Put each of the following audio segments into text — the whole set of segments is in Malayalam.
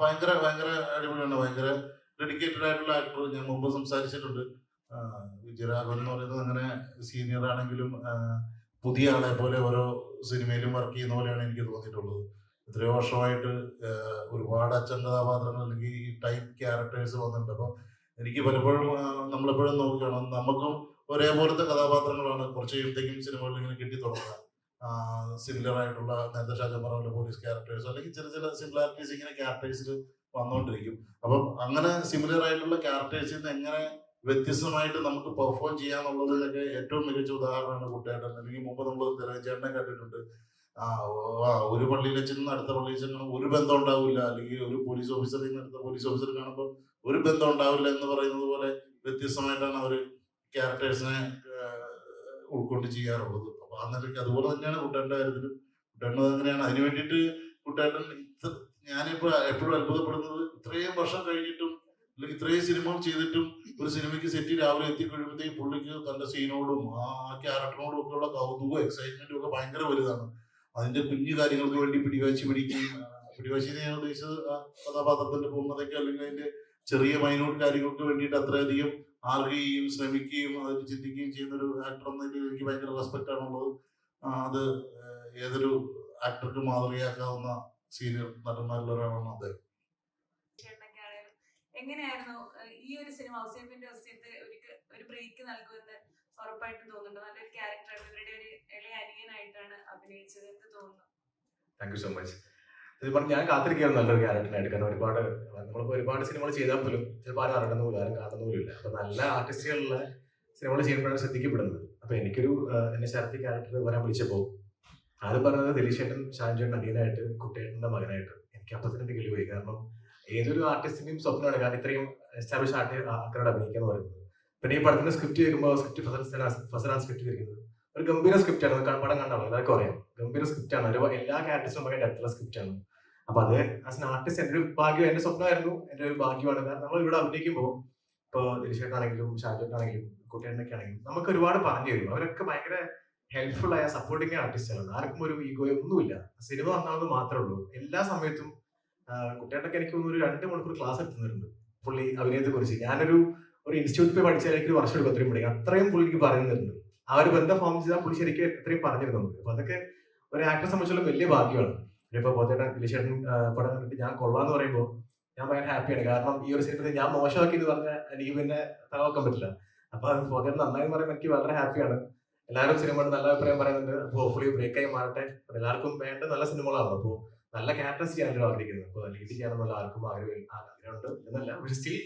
ഭയങ്കര ഭയങ്കര അടിപൊളിയാണ്. ഭയങ്കര ഡെഡിക്കേറ്റഡ് ആയിട്ടുള്ള ആക്ടർ ഞാൻ മുമ്പ് സംസാരിച്ചിട്ടുണ്ട്. വിജയരാഘവൻ എന്ന് പറയുന്നത് അങ്ങനെ സീനിയർ ആണെങ്കിലും പുതിയ ആളെ പോലെ ഓരോ സിനിമയിലും വർക്ക് ചെയ്യുന്ന പോലെയാണ് എനിക്ക് തോന്നിയിട്ടുള്ളത്. എത്രയോ വർഷമായിട്ട് ഒരുപാട് അച്ഛൻ കഥാപാത്രങ്ങൾ അല്ലെങ്കിൽ ഈ ടൈപ്പ് ക്യാരക്ടേഴ്സ് വന്നിട്ടുണ്ട്. അപ്പം എനിക്ക് പലപ്പോഴും നമ്മളെപ്പോഴും നോക്കുകയാണ്. നമുക്കും ഒരേപോലത്തെ കഥാപാത്രങ്ങളാണ് കുറച്ച് കഴിയുമ്പോഴത്തേക്കും സിനിമകളിൽ ഇങ്ങനെ കിട്ടി തുടങ്ങുക സിമിലർ ആയിട്ടുള്ള നേരത്തെ പറഞ്ഞ പോലെ പോലീസ് ക്യാരക്ടേഴ്സ് അല്ലെങ്കിൽ ചില ചില സിമിലാരിറ്റീസ് ഇങ്ങനെ ക്യാരക്ടേഴ്സിൽ വന്നുകൊണ്ടിരിക്കും അപ്പം അങ്ങനെ സിമിലർ ആയിട്ടുള്ള ക്യാരക്ടേഴ്സിൽ നിന്ന് എങ്ങനെ വ്യത്യസ്തമായിട്ട് നമുക്ക് പെർഫോം ചെയ്യാന്നുള്ളതിലൊക്കെ ഏറ്റവും മികച്ച ഉദാഹരണമാണ് കുട്ടേട്ടൻ അല്ലെങ്കിൽ മുമ്പ് നമ്മൾ തിരഞ്ചേട്ടനെ കണ്ടിട്ടുണ്ട്. ഒരു പള്ളിയിലെ ചെന്ന് അടുത്ത പള്ളിയിൽ ചെന്ന് ഒരു ബന്ധം ഉണ്ടാവില്ല. അല്ലെങ്കിൽ ഒരു പോലീസ് ഓഫീസറിൽ നിന്ന് അടുത്ത പോലീസ് ഓഫീസർ കാണുമ്പോൾ ഒരു ബന്ധം ഉണ്ടാവില്ല എന്ന് പറയുന്നത് പോലെ വ്യത്യസ്തമായിട്ടാണ് അവർ ക്യാരക്ടേഴ്സിനെ ഉൾക്കൊണ്ട് ചെയ്യാറുള്ളത്. നിലയ്ക്ക് അതുപോലെ തന്നെയാണ് കുട്ടേട്ടന്റെ കാര്യത്തിലും. കുട്ടേട്ടൻ അങ്ങനെയാണ് അതിന് വേണ്ടിയിട്ട് കുട്ടേട്ടൻ ഇത്ര ഞാനിപ്പോ എപ്പോഴും അത്ഭുതപ്പെടുന്നത് ഇത്രയും വർഷം കഴിഞ്ഞിട്ടും അല്ലെങ്കിൽ ഇത്രയും സിനിമകൾ ചെയ്തിട്ടും ഒരു സിനിമയ്ക്ക് സെറ്റ് രാവിലെ എത്തി കഴിയുമ്പോഴത്തേക്ക് പുള്ളിക്ക് തന്റെ സീനോടും ആ ക്യാരക്ടറിനോടും ഒക്കെ ഉള്ള കൗതുകവും എക്സൈറ്റ്മെന്റും ഒക്കെ ഭയങ്കര വലുതാണ്. അതിന്റെ കുഞ്ഞു കാര്യങ്ങൾക്ക് വേണ്ടി പിടിവാശി പിടിക്കുകയും പിടിവാശി ഞാൻ ഉദ്ദേശിച്ചത് കഥാപാത്രത്തിന്റെ പൂർണതയ്ക്ക് അല്ലെങ്കിൽ അതിന്റെ ചെറിയ മൈന്യൂട്ട് കാര്യങ്ങൾക്ക് വേണ്ടിയിട്ട് അത്രയധികം ആർക്കുകയും ശ്രമിക്കുകയും അതിൽ ചിന്തിക്കുകയും ചെയ്യുന്ന ഒരു ആക്ടർ എന്നതിൽ എനിക്ക് ഭയങ്കര റെസ്പെക്ട് ആണുള്ളത്. അത് ഏതൊരു ആക്ടർക്ക് മാതൃകയാക്കാവുന്ന സീനിയർ നടന്മാരിൽ ഒരാളാണ് അദ്ദേഹം. എങ്ങനെയായിരുന്നു ഈ ഒരു സിനിമ ഔസേപ്പിന്റെ ഒസ്യത്ത് ഒരു ഒരു ബ്രേക്ക് നൽകുമെന്ന് ഉറപ്പായിട്ടും തോന്നുന്നുണ്ട്. നല്ലൊരു ക്യാരക്ടറാണ് ഇവരുടെ ഒരു ഇളയ അനിയനായിട്ടാണ് അഭിനയിച്ചത് എന്ത് തോന്നുന്നു. താങ്ക് യു സോ മച്ച് ഇത് പറഞ്ഞ് ഞാൻ കാത്തിരിക്കുകയാണ് നല്ലൊരു ക്യാരക്ടറിനായിട്ട് കാരണം ഒരുപാട് നമ്മളിപ്പോൾ ഒരുപാട് സിനിമകൾ ചെയ്താൽ പോലും ചിലപ്പോൾ ആരും അറിയണമെന്ന് പോലും ആരും കാണുന്ന പോലും ഇല്ല. അപ്പൊ നല്ല ആർട്ടിസ്റ്റുകളുള്ള സിനിമകൾ ചെയ്യുമ്പോഴാണ് ശ്രദ്ധിക്കപ്പെടുന്നത്. അപ്പൊ എനിക്കൊരു എന്നെ ശരത്തി ക്യാരക്ടർ വരാൻ വിളിച്ചപ്പോൾ ആദ്യം പറഞ്ഞത് ദിലീഷേട്ടൻ ഷാൻജേട്ടൻ ഷാൻ കുട്ടേട്ടന്റെ മകനായിട്ട്. എനിക്ക് അപ്പൊ തന്നെ കിളി പോയി. കാരണം ഏതൊരു ആർട്ടിസ്റ്റിന്റെയും സ്വപ്നമാണ്. കാരണം ഇത്രയും എസ്റ്റാബ്ലിഷ് ആർട്ടി ആൾക്കാരോട് അഭിനയിക്കുക എന്ന് പറയുന്നത്. പിന്നെ ഈ പടത്തിന്റെ സ്ക്രിപ്റ്റ് കേൾക്കുമ്പോൾ സ്ക്രിപ്റ്റ് ഫസൽ ഫസലാണ് സ്ക്രിപ്റ്റ് ഇരിക്കുന്നത് ഒരു ഗംഭീര സ്ക്രിപ്റ്റ് ആണ്. പടം കണ്ടാണ് എല്ലാവർക്കും അറിയാം ഗംഭീര സ്ക്രിപ്റ്റ് ആണ്. ഒരു എല്ലാ ക്യാരക്ടേഴ്സും ഭയങ്കര ഡെപ്തുള്ള സ്ക്രിപ്റ്റ് ആണ്. അപ്പൊ അത് ആസ് എൻ ആർട്ടിസ്റ്റ് എന്റെ ഒരു ഭാഗ്യം എന്റെ സ്വപ്നമായിരുന്നു. എന്റെ ഒരു ഭാഗ്യമാണ്. കാരണം നമ്മൾ ഇവിടെ അഭിനയിക്കുമ്പോൾ ഇപ്പോൾ ദിലീഷേട്ടാണെങ്കിലും ഷാജോട്ടാണെങ്കിലും കുട്ടിയേട്ടനൊക്കെ ആണെങ്കിലും നമുക്ക് ഒരുപാട് പറഞ്ഞു തരും അവരൊക്കെ ഭയങ്കര ഹെൽപ്ഫുൾ ആയ സപ്പോർട്ടിങ് ആർട്ടിസ്റ്റുകളാണ് ആർക്കും ഒരു ഈഗോയോ ഒന്നുമില്ല. സിനിമ വന്നാണെന്ന് മാത്രമേ ഉള്ളൂ. എല്ലാ സമയത്തും കുട്ടിയേട്ടൊക്കെ എനിക്ക് ഒരു രണ്ട് മണിക്കൂർ ക്ലാസ് എടുത്തുന്നുണ്ട് പുള്ളി അഭിനയത്തെ കുറിച്ച് ഞാനൊരു ഒരു ഇൻസ്റ്റിറ്റ്യൂട്ടിൽ പോയി പഠിച്ചാൽ എനിക്ക് ഒരു വർഷം എടുക്കും അത്രയും പഠിക്കും അത്രയും പുള്ളിക്ക് പറഞ്ഞു ആ ഒരു ബന്ധം ഫോം ചെയ്താൽ പുള്ളി ശരിക്കും എത്രയും പറഞ്ഞിരുന്നു അപ്പൊ അതൊക്കെ ഒരു ആക്ടറെ സംബന്ധിച്ചുള്ള വലിയ ഭാഗ്യമാണ്. ഇപ്പൊ പോത്തേട്ടൻ ദിലീഷേട്ടൻ പടം കണ്ടിട്ട് ഞാൻ കൊള്ളാന്ന് പറയുമ്പോൾ ഞാൻ ഭയങ്കര ഹാപ്പിയാണ് കാരണം ഈ ഒരു സിനിമ ഞാൻ മോശമാക്കി എന്ന് പറഞ്ഞാൽ എനിക്ക് പിന്നെ തകർക്കാൻ പറ്റില്ല. അപ്പൊ അത് പോത്തേട്ടൻ നന്നായി പറയുമ്പോൾ എനിക്ക് വളരെ ഹാപ്പിയാണ് എല്ലാവരും സിനിമയോട് നല്ല അഭിപ്രായം പറയുന്നുണ്ട്. അപ്പോൾ ഹോപ്പ്ഫുള്ളി ബ്രേക്ക് ആയി മാറട്ടെ. എല്ലാവർക്കും വേണ്ട നല്ല സിനിമകളാണ് അപ്പോൾ നല്ല ക്യാരക്ടേഴ്സ് ചെയ്യാനാണ് ആഗ്രഹിക്കുന്നത് അപ്പോൾ ലീഡ് ചെയ്യാനെന്നുള്ള ആർക്കും ആഗ്രഹം ആഗ്രഹമുണ്ട്. എന്നല്ല പക്ഷെ സ്റ്റിൽ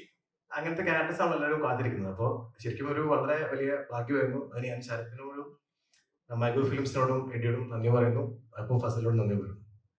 അങ്ങനത്തെ ക്യാരക്ടേഴ്സ് ആണ് എല്ലാവരും കാത്തിരിക്കുന്നത്. അപ്പോൾ ശരിക്കും ഒരു വളരെ വലിയ ഭാഗ്യമായിരുന്നു അതിന് ഞാൻ ശരത്തിനോടും മൈഗോ ഫിലിംസിനോടും എഡിയോടും നന്ദി പറയുന്നു. അപ്പോൾ ഫസലിനോടും നന്ദി പറയുന്നു.